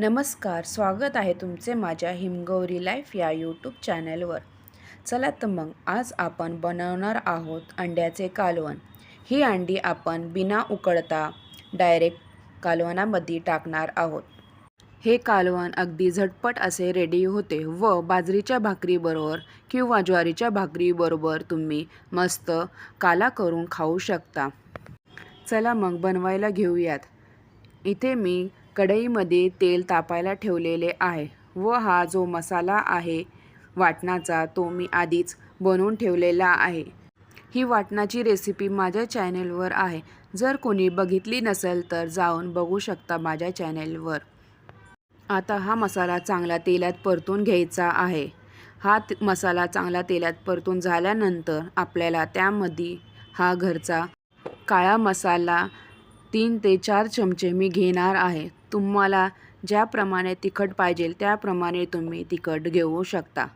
नमस्कार स्वागत आहे तुमचे माझ्या हिमगौरी लाईफ या यूट्यूब चॅनलवर. चला तर मग आज आपण बनवणार आहोत अंड्याचे कालवण. ही अंडी आपण बिना उकळता डायरेक्ट कालवणामध्ये टाकणार आहोत. हे कालवण अगदी झटपट असे रेडी होते व बाजरीच्या भाकरीबरोबर किंवा ज्वारीच्या भाकरीबरोबर तुम्ही मस्त काला करून खाऊ शकता. चला मग बनवायला घेऊयात. इथे मी कढईमध्ये तेल तापायला ठेवलेले आहे व हा जो मसाला आहे वाटणाचा तो मी आधीच बनवून ठेवलेला आहे. ही वाटणाची रेसिपी माझ्या चॅनेलवर आहे. जर कोणी बघितली नसेल तर जाऊन बघू शकता माझ्या चॅनेलवर. आता हा मसाला चांगला तेलात परतून घ्यायचा आहे. हा त- मसाला चांगला तेलात परतून झाल्यानंतर आपल्याला त्यामध्ये हा घरचा काळा मसाला तीन ते चार चमचे मी घेणार आहे. तुम्हाला ज्याप्रमाणे तिखट पाहिजे त्याप्रमाणे तुम्ही तिखट घेऊ शकता.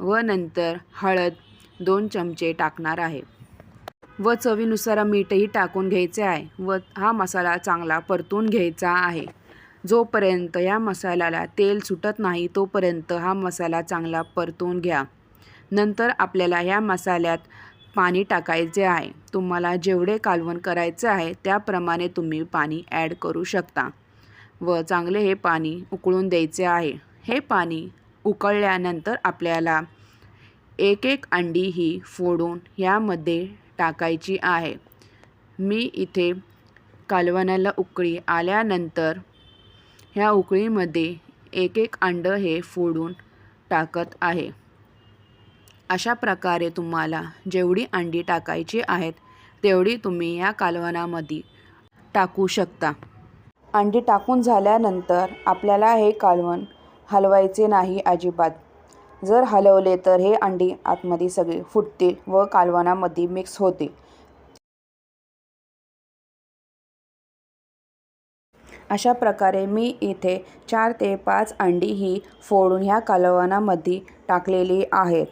व नंतर हळद दोन चमचे टाकणार आहे. व चवीनुसार मीठही टाकून घ्यायचे आहे व हा मसाला चांगला परतून घ्यायचा आहे. जोपर्यंत या मसाल्याला तेल सुटत नाही तोपर्यंत हा मसाला चांगला परतून घ्या. नंतर आपल्याला ह्या मसाल्यात पाणी टाकायचे आहे. तुम्हाला जेवढे कालवण करायचे आहे त्याप्रमाणे तुम्ही पाणी ॲड करू शकता. व चांगले हे पाणी उकळून द्यायचे आहे. हे पाणी उकळल्यानंतर आपल्याला एक एक अंडी ही फोडून ह्यामध्ये टाकायची आहे. मी इथे कालवणाला उकळी आल्यानंतर ह्या उकळीमध्ये एक एक अंडं हे फोडून टाकत आहे. अशा प्रकारे तुम्हाला जेवढी अंडी टाकायची आहेत तेवढी तुम्ही या कालवणामध्ये टाकू शकता. अंडी टाकून झाल्यानंतर आपल्याला हे कालवण हलवायचे नाही अजिबात. जर हलवले तर हे अंडी आतमध्ये सगळे फुटतील व कालवणामध्ये मिक्स होतील. अशा प्रकारे मी इथे चार ते पाच अंडी ही फोडून ह्या कालवणामध्ये टाकलेली आहेत.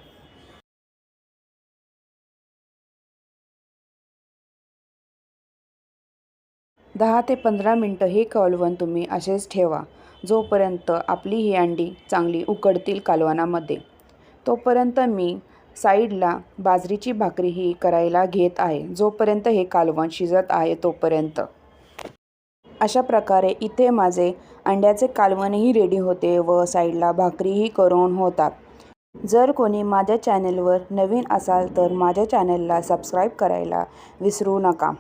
दहा ते पंधरा मिनटं हे कालवण तुम्ही असेच ठेवा जोपर्यंत आपली ही अंडी चांगली उकडतील कालवणामध्ये तोपर्यंत मी साईडला बाजरीची भाकरी ही करायला घेत आहे जोपर्यंत हे कालवण शिजत आहे तोपर्यंत. अशा प्रकारे इथे माझे अंड्याचे कालवणही रेडी होते व साईडला भाकरीही करून होतात. जर कोणी माझ्या चॅनेलवर नवीन असाल तर माझ्या चॅनेलला सबस्क्राईब करायला विसरू नका.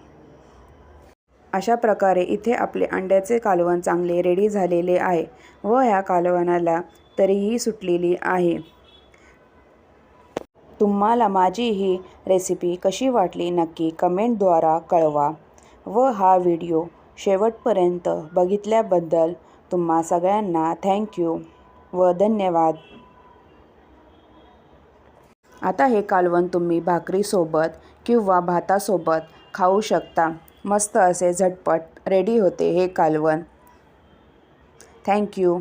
अशा प्रकारे इथे आपले अंड्याचे कालवण चांगले रेडी झालेले आहे व ह्या कालवणाला तरीही सुटलेली आहे. तुम्हाला माझी ही रेसिपी कशी वाटली नक्की कमेंटद्वारा कळवा व हा व्हिडिओ शेवटपर्यंत बघितल्याबद्दल तुम्हा सगळ्यांना थँक्यू व धन्यवाद. आता हे कालवण तुम्ही भाकरीसोबत किंवा भातासोबत खाऊ शकता. मस्त असे झटपट रेडी होते हे कालवण. थँक्यू